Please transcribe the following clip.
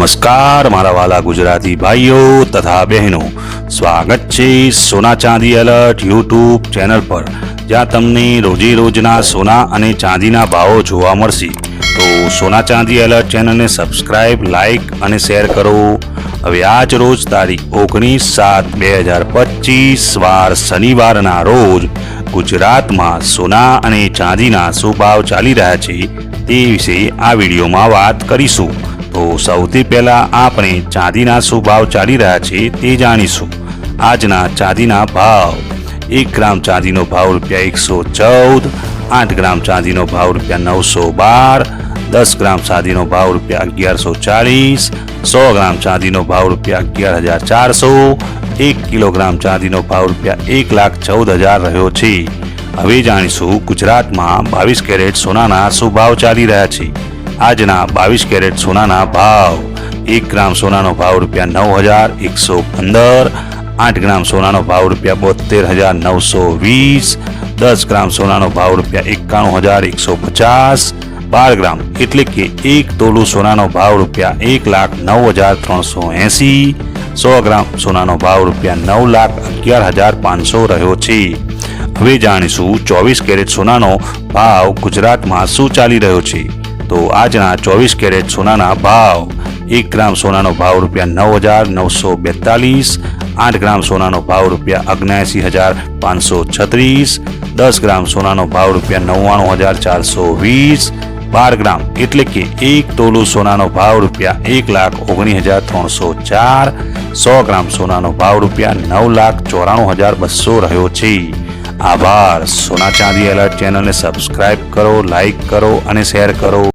નમસ્કાર, મારા વાલા ગુજરાતી ભાઈઓ તથા બહેનો. સ્વાગત છે સોના ચાંદી એલર્ટ યુટ્યુબ ચેનલ પર, જ્યાં તમને રોજે રોજના સોના અને ચાંદીના ભાવો જોવા મળશે. તો સોના ચાંદી એલર્ટ ચેનલને સબસ્ક્રાઇબ, લાઇક અને શેર કરો. હવે આજ રોજ તારીખ ઓગણીસ સાત બે હજાર પચીસ, વાર શનિવારના રોજ ગુજરાતમાં સોના અને ચાંદીના શું ભાવ ચાલી રહ્યા છે તે વિશે આ વિડીયોમાં વાત કરીશું. તો સૌથી પહેલા આપણે ચાંદીના શું ભાવ ચાલી રહ્યા છે તે જાણીશું. આજના ચાંદીના ભાવ. એક ગ્રામ ચાંદીનો ભાવ રૂપિયા એકસો ચૌદ, આઠ ગ્રામ ચાંદીનો ભાવ રૂપિયા નવસો બાર, દસ ગ્રામ ચાંદીનો ભાવ રૂપિયા અગિયારસો ચાળીસ, સો ગ્રામ ચાંદીનો ભાવ રૂપિયા અગિયાર હજાર ચારસો, એક કિલોગ્રામ ચાંદીનો ભાવ રૂપિયા એક લાખ ચૌદ હજાર રહ્યો છે. હવે જાણીશું ગુજરાતમાં બાવીસ કેરેટ સોનાના શું ભાવ ચાલી રહ્યા છે. આજના બાવીસ કેરેટ સોનાના ભાવ. એક ગ્રામ સોનાનો ભાવ રૂપિયા નવ હજાર એકસો પંદર. આઠ ગ્રામ સોનાનો ભાવ રૂપિયા બોતેર હજાર નવસો વીસ. દસ ગ્રામ સોનાનો ભાવ રૂપિયા એકાણું હજાર એકસો પચાસ. બાર ગ્રામ એટલે કે એક તોલું સોનાનો ભાવ રૂપિયા એક લાખ નવ હજાર ત્રણસો એંસી. સો ગ્રામ સોનાનો ભાવ રૂપિયા નવ લાખ અગિયાર હજાર પાંચસો રહ્યો છે. હવે જાણીશું ચોવીસ કેરેટ સોનાનો ભાવ ગુજરાતમાં શું ચાલી રહ્યો છે. તો આજના ચોવીસ કેરેટ સોનાના ભાવ, એક ગ્રામ સોનાનો ભાવ રૂપિયા નવ હજાર નવસો બેતાલીસ, આઠ ગ્રામ સોનાનો ભાવ રૂપિયા અગ્યાસી હજાર પાંચસો છત્રીસ, દસ ગ્રામ સોનાનો ભાવ રૂપિયા નવ્વાણું હજાર ચારસો વીસ, બાર ગ્રામ એટલે કે એક તોલું સોનાનો ભાવ રૂપિયા એક લાખ ઓગણીસ હજાર ત્રણસો ચાર, સો ગ્રામ સોનાનો ભાવ રૂપિયા નવ લાખ ચોરાણું હજાર બસો રહ્યો છે. આભાર. સોના ચાંદી એલર્ટ ચેનલને સબસ્ક્રાઇબ કરો, લાઇક કરો અને શેર કરો.